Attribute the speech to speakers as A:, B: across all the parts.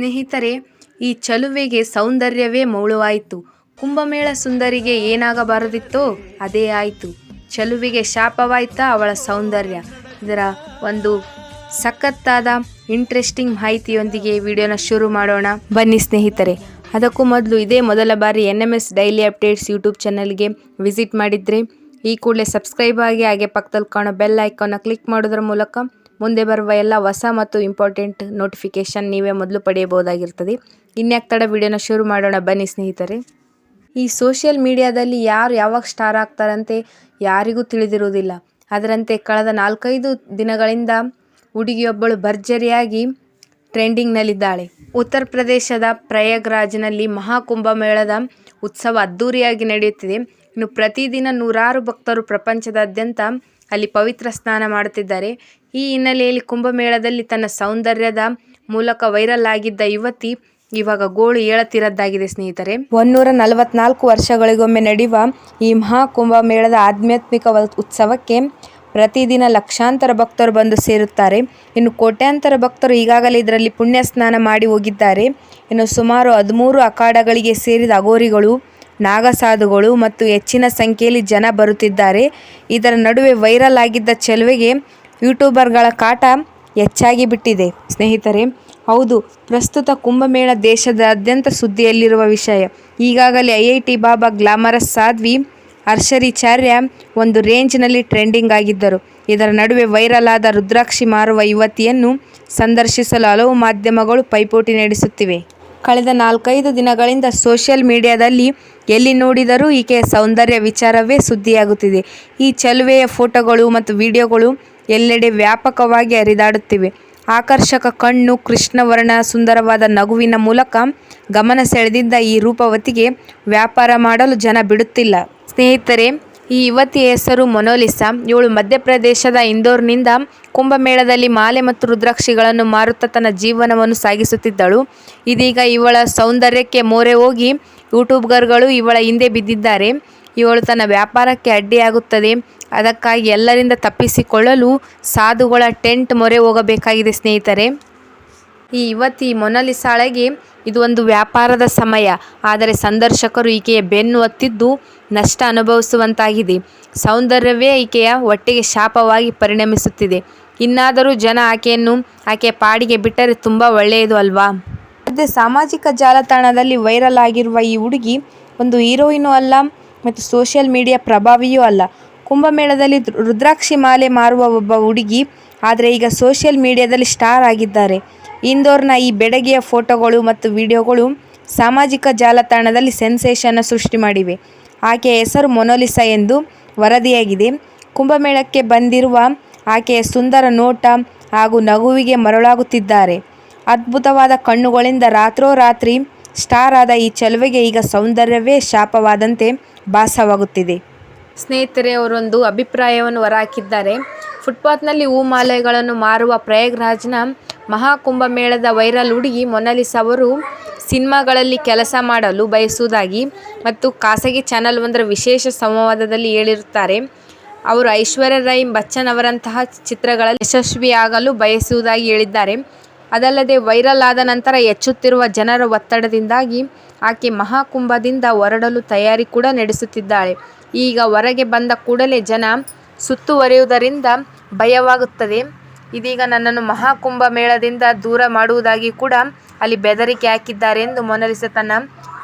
A: ಸ್ನೇಹಿತರೆ, ಈ ಚಲುವೆಗೆ ಸೌಂದರ್ಯವೇ ಮೌಳವಾಯಿತು. ಕುಂಭಮೇಳ ಸುಂದರಿಗೆ ಏನಾಗಬಾರದಿತ್ತೋ ಅದೇ ಆಯಿತು. ಚಲುವಿಗೆ ಶಾಪವಾಯ್ತಾ ಅವಳ ಸೌಂದರ್ಯ. ಇದರ ಒಂದು ಸಖತ್ತಾದ, ಇಂಟ್ರೆಸ್ಟಿಂಗ್ ಮಾಹಿತಿಯೊಂದಿಗೆ ವಿಡಿಯೋನ ಶುರು ಮಾಡೋಣ. ಬನ್ನಿ ಸ್ನೇಹಿತರೆ, ಅದಕ್ಕೂ ಮೊದಲು ಇದೇ ಮೊದಲ ಬಾರಿ N M S daily updates YouTube ಚಾನಲ್ಗೆ ವಿಸಿಟ್ ಮಾಡಿದರೆ, ಈ ಕೂಡಲೇ ಸಬ್ಸ್ಕ್ರೈಬ್ ಆಗಿ ಹಾಗೆ ಪಕ್ಕದಲ್ಲಿ ಕಾಣೋ ಬೆಲ್ ಐಕಾನ್ನ ಕ್ಲಿಕ್ ಮಾಡೋದ್ರ ಮೂಲಕ ಮುಂದೆ ಬರುವ ಎಲ್ಲ ಹೊಸ ಮತ್ತು ಇಂಪಾರ್ಟೆಂಟ್ ನೋಟಿಫಿಕೇಶನ್ ನೀವೇ ಮೊದಲು ಪಡೆಯಬಹುದಾಗಿರ್ತದೆ. ಇನ್ಯಾಕ್ ತಡ ವಿಡಿಯೋನ ಶುರು ಮಾಡೋಣ. ಬನ್ನಿ ಸ್ನೇಹಿತರೆ. ಈ ಸೋಷಿಯಲ್ ಮೀಡಿಯಾದಲ್ಲಿ ಯಾರು ಯಾವಾಗ ಸ್ಟಾರ್ ಆಗ್ತಾರಂತೆ ಯಾರಿಗೂ ತಿಳಿದಿರುವುದಿಲ್ಲ. ಅದರಂತೆ ಕಳೆದ ನಾಲ್ಕೈದು ದಿನಗಳಿಂದ ಹುಡುಗಿಯೊಬ್ಬಳು ಭರ್ಜರಿಯಾಗಿ ಟ್ರೆಂಡಿಂಗ್ನಲ್ಲಿದ್ದಾಳೆ ಉತ್ತರ ಪ್ರದೇಶದ ಪ್ರಯಾಗ್ರಾಜ್ನಲ್ಲಿ ಮಹಾಕುಂಭಮೇಳದ ಉತ್ಸವ ಅದ್ಧೂರಿಯಾಗಿ ನಡೆಯುತ್ತಿದೆ. ಇನ್ನು ಪ್ರತಿದಿನ ನೂರಾರು ಭಕ್ತರು ಪ್ರಪಂಚದಾದ್ಯಂತ ಅಲ್ಲಿ ಪವಿತ್ರ ಸ್ನಾನ ಮಾಡುತ್ತಿದ್ದಾರೆ. ಈ ಹಿನ್ನೆಲೆಯಲ್ಲಿ ಕುಂಭಮೇಳದಲ್ಲಿ ತನ್ನ ಸೌಂದರ್ಯದ ಮೂಲಕ ವೈರಲ್ ಆಗಿದ್ದ ಯುವತಿ ಇವಾಗ ಗೋಳು ಏಳತಿರದ್ದಾಗಿದೆ ಸ್ನೇಹಿತರೆ. ಒನ್ನೂರ ನಲವತ್ನಾಲ್ಕು ವರ್ಷಗಳಿಗೊಮ್ಮೆ ನಡೆಯುವ ಈ ಮಹಾಕುಂಭಮೇಳದ ಆಧ್ಯಾತ್ಮಿಕ ಉತ್ಸವಕ್ಕೆ ಪ್ರತಿದಿನ ಲಕ್ಷಾಂತರ ಭಕ್ತರು ಬಂದು ಸೇರುತ್ತಾರೆ. ಇನ್ನು ಕೋಟ್ಯಾಂತರ ಭಕ್ತರು ಈಗಾಗಲೇ ಇದರಲ್ಲಿ ಪುಣ್ಯ ಸ್ನಾನ ಮಾಡಿ ಹೋಗಿದ್ದಾರೆ. ಇನ್ನು ಸುಮಾರು ಹದಿಮೂರು ಅಖಾಡಗಳಿಗೆ ಸೇರಿದ ಅಘೋರಿಗಳು ನಾಗಸಾಧುಗಳು ಮತ್ತು ಹೆಚ್ಚಿನ ಸಂಖ್ಯೆಯಲ್ಲಿ ಜನ ಬರುತ್ತಿದ್ದಾರೆ. ಇದರ ನಡುವೆ ವೈರಲ್ ಆಗಿದ್ದ ಚೆಲುವೆಗೆ ಯೂಟ್ಯೂಬರ್ಗಳ ಕಾಟ ಹೆಚ್ಚಾಗಿ ಬಿಟ್ಟಿದೆ. ಸ್ನೇಹಿತರೆ, ಹೌದು, ಪ್ರಸ್ತುತ ಕುಂಭಮೇಳ ದೇಶದಾದ್ಯಂತ ಸುದ್ದಿಯಲ್ಲಿರುವ ವಿಷಯ. ಈಗಾಗಲೇ I I T Baba glamorous Sadhvi, Harsha Richhariya ಒಂದು ರೇಂಜ್ನಲ್ಲಿ ಟ್ರೆಂಡಿಂಗ್ ಆಗಿದ್ದರು. ಇದರ ನಡುವೆ ವೈರಲ್ ಆದ ರುದ್ರಾಕ್ಷಿ ಮಾರುವ ಯುವತಿಯನ್ನು ಸಂದರ್ಶಿಸಲು ಹಲವು ಮಾಧ್ಯಮಗಳು ಪೈಪೋಟಿ ನಡೆಸುತ್ತಿವೆ. ಕಳೆದ ನಾಲ್ಕೈದು ದಿನಗಳಿಂದ ಸೋಷಿಯಲ್ ಮೀಡಿಯಾದಲ್ಲಿ ಎಲ್ಲಿ ನೋಡಿದರೂ ಈಕೆಯ ಸೌಂದರ್ಯ ವಿಚಾರವೇ ಸುದ್ದಿಯಾಗುತ್ತಿದೆ. ಈ ಚಲುವೆಯ ಫೋಟೋಗಳು ಮತ್ತು ವಿಡಿಯೋಗಳು ಎಲ್ಲೆಡೆ ವ್ಯಾಪಕವಾಗಿ ಹರಿದಾಡುತ್ತಿವೆ. ಆಕರ್ಷಕ ಕಣ್ಣು, ಕೃಷ್ಣವರ್ಣ, ಸುಂದರವಾದ ನಗುವಿನ ಮೂಲಕ ಗಮನ ಸೆಳೆದಿದ್ದ ಈ ರೂಪವತಿಗೆ ವ್ಯಾಪಾರ ಮಾಡಲು ಜನ ಬಿಡುತ್ತಿಲ್ಲ. ಸ್ನೇಹಿತರೆ ಈ ಯುವತಿಯ ಹೆಸರು ಮೊನೋಲಿಸಾ. ಇವಳು ಮಧ್ಯಪ್ರದೇಶದ ಇಂದೋರ್ನಿಂದ ಕುಂಭಮೇಳದಲ್ಲಿ ಮಾಲೆ ಮತ್ತು ರುದ್ರಾಕ್ಷಿಗಳನ್ನು ಮಾರುತ್ತಾ ತನ್ನ ಜೀವನವನ್ನು ಸಾಗಿಸುತ್ತಿದ್ದಳು. ಇದೀಗ ಇವಳ ಸೌಂದರ್ಯಕ್ಕೆ ಮೋರೆ ಹೋಗಿ ಯೂಟ್ಯೂಬರ್ಗಳು ಇವಳ ಹಿಂದೆ ಬಿದ್ದಿದ್ದಾರೆ. ಇವಳು ತನ್ನ ವ್ಯಾಪಾರಕ್ಕೆ ಅಡ್ಡಿಯಾಗುತ್ತದೆ. ಅದಕ್ಕಾಗಿ ಎಲ್ಲರಿಂದ ತಪ್ಪಿಸಿಕೊಳ್ಳಲು ಸಾಧುಗಳ ಟೆಂಟ್ ಮೊರೆ ಹೋಗಬೇಕಾಗಿದೆ ಸ್ನೇಹಿತರೆ. ಈ ಯುವತಿ ಮೊನಲಿಸಾಳಗೆ ಇದು ಒಂದು ವ್ಯಾಪಾರದ ಸಮಯ. ಆದರೆ ಸಂದರ್ಶಕರು ಈಕೆಯ ಬೆನ್ನು ಹೊತ್ತಿದ್ದು ನಷ್ಟ ಅನುಭವಿಸುವಂತಾಗಿದೆ. ಸೌಂದರ್ಯವೇ ಈಕೆಯ ಒಟ್ಟಿಗೆ ಶಾಪವಾಗಿ ಪರಿಣಮಿಸುತ್ತಿದೆ. ಇನ್ನಾದರೂ ಜನ ಆಕೆಯನ್ನು ಆಕೆಯ ಪಾಡಿಗೆ ಬಿಟ್ಟರೆ ತುಂಬ ಒಳ್ಳೆಯದು ಅಲ್ವಾ? ಮತ್ತು ಸಾಮಾಜಿಕ ಜಾಲತಾಣದಲ್ಲಿ ವೈರಲ್ ಆಗಿರುವ ಈ ಹುಡುಗಿ ಒಂದು ಹೀರೋಯಿನೂ ಅಲ್ಲ ಮತ್ತು ಸೋಷಿಯಲ್ ಮೀಡಿಯಾ ಪ್ರಭಾವಿಯೂ ಅಲ್ಲ. ಕುಂಭಮೇಳದಲ್ಲಿ ರುದ್ರಾಕ್ಷಿ ಮಾಲೆ ಮಾರುವ ಒಬ್ಬ ಹುಡುಗಿ, ಆದರೆ ಈಗ ಸೋಷಿಯಲ್ ಮೀಡಿಯಾದಲ್ಲಿ ಸ್ಟಾರ್ ಆಗಿದ್ದಾರೆ. ಇಂದೋರ್ನ ಈ ಬೆಡಗಿಯ ಫೋಟೋಗಳು ಮತ್ತು ವಿಡಿಯೋಗಳು ಸಾಮಾಜಿಕ ಜಾಲತಾಣದಲ್ಲಿ ಸೆನ್ಸೇಷನ್ ಸೃಷ್ಟಿ ಮಾಡಿವೆ. ಆಕೆಯ ಹೆಸರು ಮೊನೋಲಿಸಾ ಎಂದು ವರದಿಯಾಗಿದೆ. ಕುಂಭಮೇಳಕ್ಕೆ ಬಂದಿರುವ ಆಕೆಯ ಸುಂದರ ನೋಟ ಹಾಗೂ ನಗುವಿಗೆ ಮರಳಾಗುತ್ತಿದ್ದಾರೆ. ಅದ್ಭುತವಾದ ಕಣ್ಣುಗಳಿಂದ ರಾತ್ರೋರಾತ್ರಿ ಸ್ಟಾರ್ ಆದ ಈ ಚೆಲುವೆಗೆ ಈಗ ಸೌಂದರ್ಯವೇ ಶಾಪವಾದಂತೆ ಭಾಸವಾಗುತ್ತಿದೆ. ಸ್ನೇಹಿತರೆ, ಅವರೊಂದು ಅಭಿಪ್ರಾಯವನ್ನು ಹೊರಹಾಕಿದ್ದಾರೆ. ಫುಟ್ಪಾತ್ನಲ್ಲಿ ಹೂಮಾಲೆಗಳನ್ನು ಮಾರುವ ಪ್ರಯಾಗ್ರಾಜ್ನ ಮಹಾಕುಂಭಮೇಳದ ವೈರಲ್ ಹುಡುಗಿ ಮೊನಾಲಿಸಾ ಅವರು ಸಿನಿಮಾಗಳಲ್ಲಿ ಕೆಲಸ ಮಾಡಲು ಬಯಸುವುದಾಗಿ ಮತ್ತು ಖಾಸಗಿ ಚಾನಲ್ ಒಂದರ ವಿಶೇಷ ಸಂವಾದದಲ್ಲಿ ಹೇಳಿರುತ್ತಾರೆ. ಅವರು ಐಶ್ವರ್ಯ ರೈ ಬಚ್ಚನ್ ಅವರಂತಹ ಚಿತ್ರಗಳಲ್ಲಿ ಯಶಸ್ವಿಯಾಗಲು ಬಯಸುವುದಾಗಿ ಹೇಳಿದ್ದಾರೆ. ಅದಲ್ಲದೆ ವೈರಲ್ ಆದ ನಂತರ ಹೆಚ್ಚುತ್ತಿರುವ ಜನರ ಒತ್ತಡದಿಂದಾಗಿ ಆಕೆ ಮಹಾಕುಂಭದಿಂದ ಹೊರಡಲು ತಯಾರಿ ಕೂಡ ನಡೆಸುತ್ತಿದ್ದಾಳೆ. ಈಗ ಹೊರಗೆ ಬಂದ ಕೂಡಲೇ ಜನ ಸುತ್ತುವರಿಯುವುದರಿಂದ ಭಯವಾಗುತ್ತದೆ. ಇದೀಗ ನನ್ನನ್ನು ಮಹಾಕುಂಭ ಮೇಳದಿಂದ ದೂರ ಮಾಡುವುದಾಗಿ ಕೂಡ ಅಲ್ಲಿ ಬೆದರಿಕೆ ಹಾಕಿದ್ದಾರೆ ಎಂದು ಮೊನಲಿಸಾ ತನ್ನ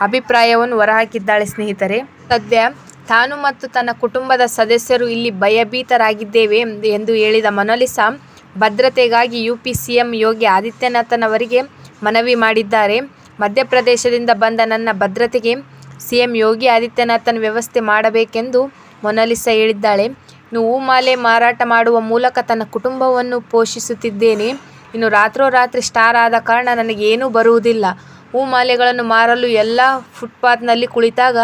A: ಅಭಿಪ್ರಾಯವನ್ನು ಹೊರಹಾಕಿದ್ದಾಳೆ ಸ್ನೇಹಿತರೆ. ಸದ್ಯ ತಾನು ಮತ್ತು ತನ್ನ ಕುಟುಂಬದ ಸದಸ್ಯರು ಇಲ್ಲಿ ಭಯಭೀತರಾಗಿದ್ದೇವೆ ಎಂದು- ಹೇಳಿದ ಮೊನಲಿಸಾ ಭದ್ರತೆಗಾಗಿ U P C M Yogi ಆದಿತ್ಯನಾಥನವರಿಗೆ ಮನವಿ ಮಾಡಿದ್ದಾರೆ. ಮಧ್ಯಪ್ರದೇಶದಿಂದ ಬಂದ ನನ್ನ ಭದ್ರತೆಗೆ ಸಿಎಂ ಯೋಗಿ ಆದಿತ್ಯನಾಥನ್ ವ್ಯವಸ್ಥೆ ಮಾಡಬೇಕೆಂದು ಮೊನಲಿಸಾ ಹೇಳಿದ್ದಾಳೆ. ಇನ್ನು ಹೂಮಾಲೆ ಮಾರಾಟ ಮಾಡುವ ಮೂಲಕ ತನ್ನ ಕುಟುಂಬವನ್ನು ಪೋಷಿಸುತ್ತಿದ್ದೇನೆ. ಇನ್ನು ರಾತ್ರೋರಾತ್ರಿ ಸ್ಟಾರ್ ಆದ ಕಾರಣ ನನಗೆ ಏನೂ ಬರುವುದಿಲ್ಲ. ಹೂಮಾಲೆಗಳನ್ನು ಮಾರಲು ಎಲ್ಲ ಫುಟ್ಪಾತ್ನಲ್ಲಿ ಕುಳಿತಾಗ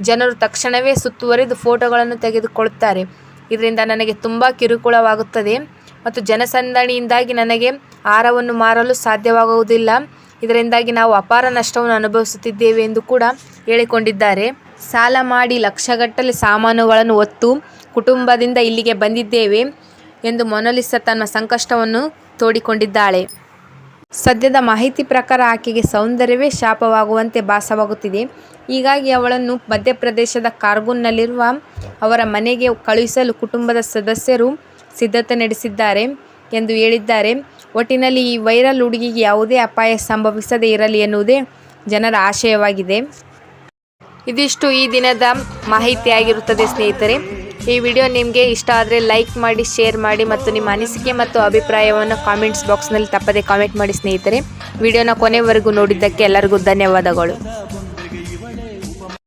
A: ಜನರು ತಕ್ಷಣವೇ ಸುತ್ತುವರಿದು ಫೋಟೋಗಳನ್ನು ತೆಗೆದುಕೊಳ್ಳುತ್ತಾರೆ. ಇದರಿಂದ ನನಗೆ ತುಂಬ ಕಿರುಕುಳವಾಗುತ್ತದೆ. ಮತ್ತು ಜನಸಂದಣಿಯಿಂದಾಗಿ ನನಗೆ ಆಹಾರವನ್ನು ಮಾರಲು ಸಾಧ್ಯವಾಗುವುದಿಲ್ಲ. ಇದರಿಂದಾಗಿ ನಾವು ಅಪಾರ ನಷ್ಟವನ್ನು ಅನುಭವಿಸುತ್ತಿದ್ದೇವೆ ಎಂದು ಕೂಡ ಹೇಳಿಕೊಂಡಿದ್ದಾರೆ. ಸಾಲ ಮಾಡಿ ಲಕ್ಷಗಟ್ಟಲೆ ಸಾಮಾನುಗಳನ್ನು ಒತ್ತು ಕುಟುಂಬದಿಂದ ಇಲ್ಲಿಗೆ ಬಂದಿದ್ದೇವೆ ಎಂದು ಮೊನಲಿಸ ತನ್ನ ಸಂಕಷ್ಟವನ್ನು ತೋಡಿಕೊಂಡಿದ್ದಾಳೆ. ಸದ್ಯದ ಮಾಹಿತಿ ಪ್ರಕಾರ ಆಕೆಗೆ ಸೌಂದರ್ಯವೇ ಶಾಪವಾಗುವಂತೆ ಭಾಸವಾಗುತ್ತಿದೆ. ಹೀಗಾಗಿ ಅವಳನ್ನು ಮಧ್ಯಪ್ರದೇಶದ ಕಾರ್ಗುನ್ನಲ್ಲಿರುವ ಅವರ ಮನೆಗೆ ಕಳುಹಿಸಲು ಕುಟುಂಬದ ಸದಸ್ಯರು ಸಿದ್ಧತೆ ನಡೆಸಿದ್ದಾರೆ ಎಂದು ಹೇಳಿದ್ದಾರೆ. ಒಟ್ಟಿನಲ್ಲಿ ಈ ವೈರಲ್ ಹುಡುಗಿಗೆ ಯಾವುದೇ ಅಪಾಯ ಸಂಭವಿಸದೇ ಇರಲಿ ಎನ್ನುವುದೇ ಜನರ ಆಶಯವಾಗಿದೆ. ಇದಿಷ್ಟು ಈ ದಿನದ ಮಾಹಿತಿಯಾಗಿರುತ್ತದೆ ಸ್ನೇಹಿತರೆ. ಈ ವಿಡಿಯೋ ನಿಮಗೆ ಇಷ್ಟ ಆದರೆ ಲೈಕ್ ಮಾಡಿ, ಶೇರ್ ಮಾಡಿ ಮತ್ತು ನಿಮ್ಮ ಅನಿಸಿಕೆ ಮತ್ತು ಅಭಿಪ್ರಾಯವನ್ನು ಕಾಮೆಂಟ್ಸ್ ಬಾಕ್ಸ್ನಲ್ಲಿ ತಪ್ಪದೆ ಕಾಮೆಂಟ್ ಮಾಡಿ ಸ್ನೇಹಿತರೆ. ವಿಡಿಯೋನ ಕೊನೆವರೆಗೂ ನೋಡಿದ್ದಕ್ಕೆ ಎಲ್ಲರಿಗೂ ಧನ್ಯವಾದಗಳು.